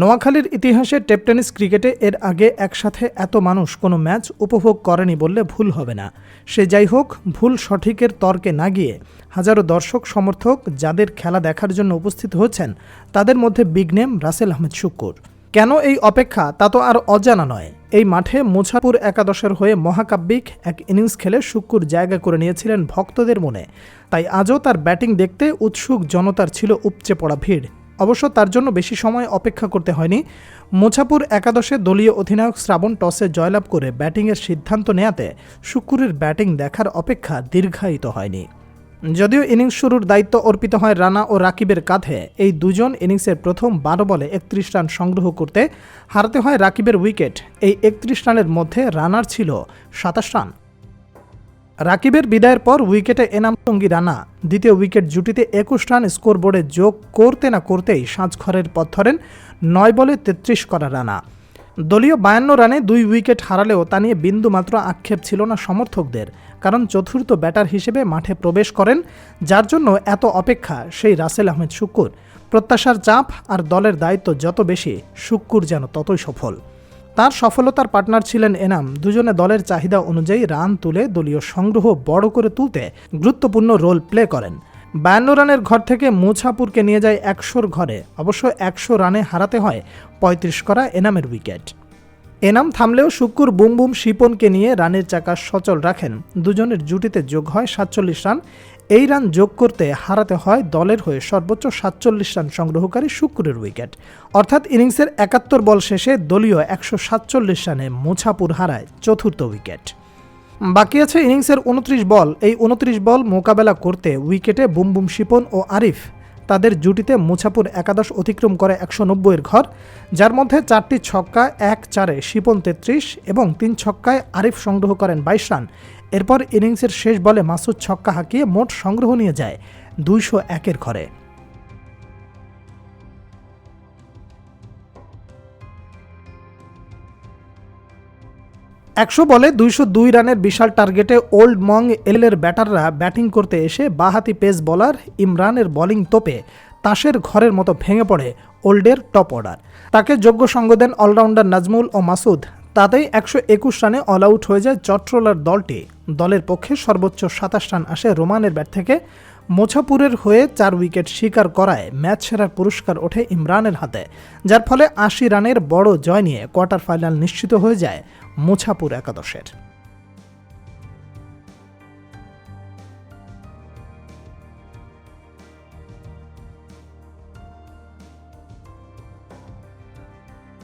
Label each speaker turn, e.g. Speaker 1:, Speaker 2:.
Speaker 1: নোয়াখালীর ইতিহাসে টেপটেনিস ক্রিকেটে এর আগে একসাথে এত মানুষ কোনো ম্যাচ উপভোগ করেনি বললে ভুল হবে না সে যাই হোক ভুল সঠিকের তর্কে না গিয়ে হাজারো দর্শক সমর্থক যাদের খেলা দেখার জন্য উপস্থিত হচ্ছেন তাদের মধ্যে বিগ নেম রাসেল আহমেদ শুকুর কেন এই অপেক্ষা তা তো আর অজানা নয় এই মাঠে মোছাপুর একাদশের হয়ে মহাকাব্যিক এক ইনিংস খেলে শুক্কুর জায়গা করে নিয়েছিলেন ভক্তদের মনে তাই আজও তার ব্যাটিং দেখতে উৎসুক জনতার ছিল উপচে পড়া ভিড় অবশ্য তার জন্য বেশি সময় অপেক্ষা করতে হয়নি মোছাপুর একাদশে দলীয় অধিনায়ক শ্রাবণ টসে জয়লাভ করে ব্যাটিংয়ের সিদ্ধান্ত নেয়াতে শুক্রের ব্যাটিং দেখার অপেক্ষা দীর্ঘায়িত হয়নি যদিও ইনিংস শুরুর দায়িত্ব অর্পিত হয় রানা ও রাকিবের কাঁধে এই দুজন ইনিংসের প্রথম বারো বলে একত্রিশ রান সংগ্রহ করতে হারতে হয় রাকিবের উইকেট এই একত্রিশ রানের মধ্যে রানার ছিল সাতাশ রান রাকিবের বিদায়ের পর উইকেটে এনাম সঙ্গী রানা দ্বিতীয় উইকেট জুটিতে একুশ রান স্কোরবোর্ডে যোগ করতে না করতেই সাজঘরের পথ ধরেন নয় বলে তেত্রিশ করা রানা দলীয় বায়ান্ন রানে দুই উইকেট হারালেও তা নিয়ে বিন্দুমাত্র আক্ষেপ ছিল না সমর্থকদের কারণ চতুর্থ ব্যাটার হিসেবে মাঠে প্রবেশ করেন যার জন্য এত অপেক্ষা সেই রাসেল আহমেদ শুক্কুর প্রত্যাশার চাপ আর দলের দায়িত্ব যত বেশি শুক্কুর যেন ততই সফল তার সফলতার পার্টনার ছিলেন এনাম দুজনে দলের চাহিদা অনুযায়ী রান তুলে দলীয় সংগ্রহ বড় করে তুলতে গুরুত্বপূর্ণ রোল প্লে করেন বায়ান্ন রানের ঘর থেকে মুছাপুরকে নিয়ে যায় একশোর ঘরে অবশ্য একশো রানে হারাতে হয় পঁয়ত্রিশ করা এনামের উইকেট এনাম থামলেও শুক্কুর বুম বুম শিপনকে নিয়ে রানের চাকা সচল রাখেন দুজনের জুটিতে যোগ হয় সাতচল্লিশ রান এই রান যোগ করতে হারাতে হয় দলের হয়ে সর্বোচ্চ সাতচল্লিশ রান সংগ্রহকারী শুক্রের উইকেট অর্থাৎ ইনিংসের একাত্তর বল শেষে দলীয় একশো সাতচল্লিশ রানে মুছাপুর হারায় চতুর্থ উইকেট বাকি আছে ইনিংসের উনত্রিশ বল এই উনত্রিশ বল মোকাবেলা করতে উইকেটে বুমবুম শিপন ও আরিফ তাদের জুটিতে মুছাপুর একাদশ অতিক্রম করে একশো নব্বইয়ের ঘর যার মধ্যে চারটি ছক্কা এক চারে শিপন তেত্রিশ এবং তিন ছক্কায় আরিফ সংগ্রহ করেন বাইশ রান এরপর ইনিংসের শেষ বলে মাসুদ ছক্কা হাঁকিয়ে মোট সংগ্রহ নিয়ে যায় দুইশো একের ঘরে একশো বলে দুইশো দুই রানের বিশাল টার্গেটে ওল্ড মং এলের ব্যাটাররা ব্যাটিং করতে এসে বাহাতি পেস বলার ইমরানের বোলিং তোপে তাসের ঘরের মতো ভেঙে পড়ে ওল্ডের টপ অর্ডার তাকে যোগ্য সঙ্গ দেন অলরাউন্ডার নাজমুল ও মাসুদ তাতেই একশো একুশ রানে অল আউট হয়ে যায় চট্রলার দলটি দলের পক্ষে সর্বোচ্চ সাতাশ রান আসে রোমানের ব্যাট থেকে মোছাপুরের হয়ে চার উইকেট শিকার করায় ম্যাচ সেরার পুরস্কার ওঠে ইমরানের হাতে যার ফলে আশি রানের বড় জয় নিয়ে কোয়ার্টার ফাইনাল নিশ্চিত হয়ে যায় মোছাপুর একাদশের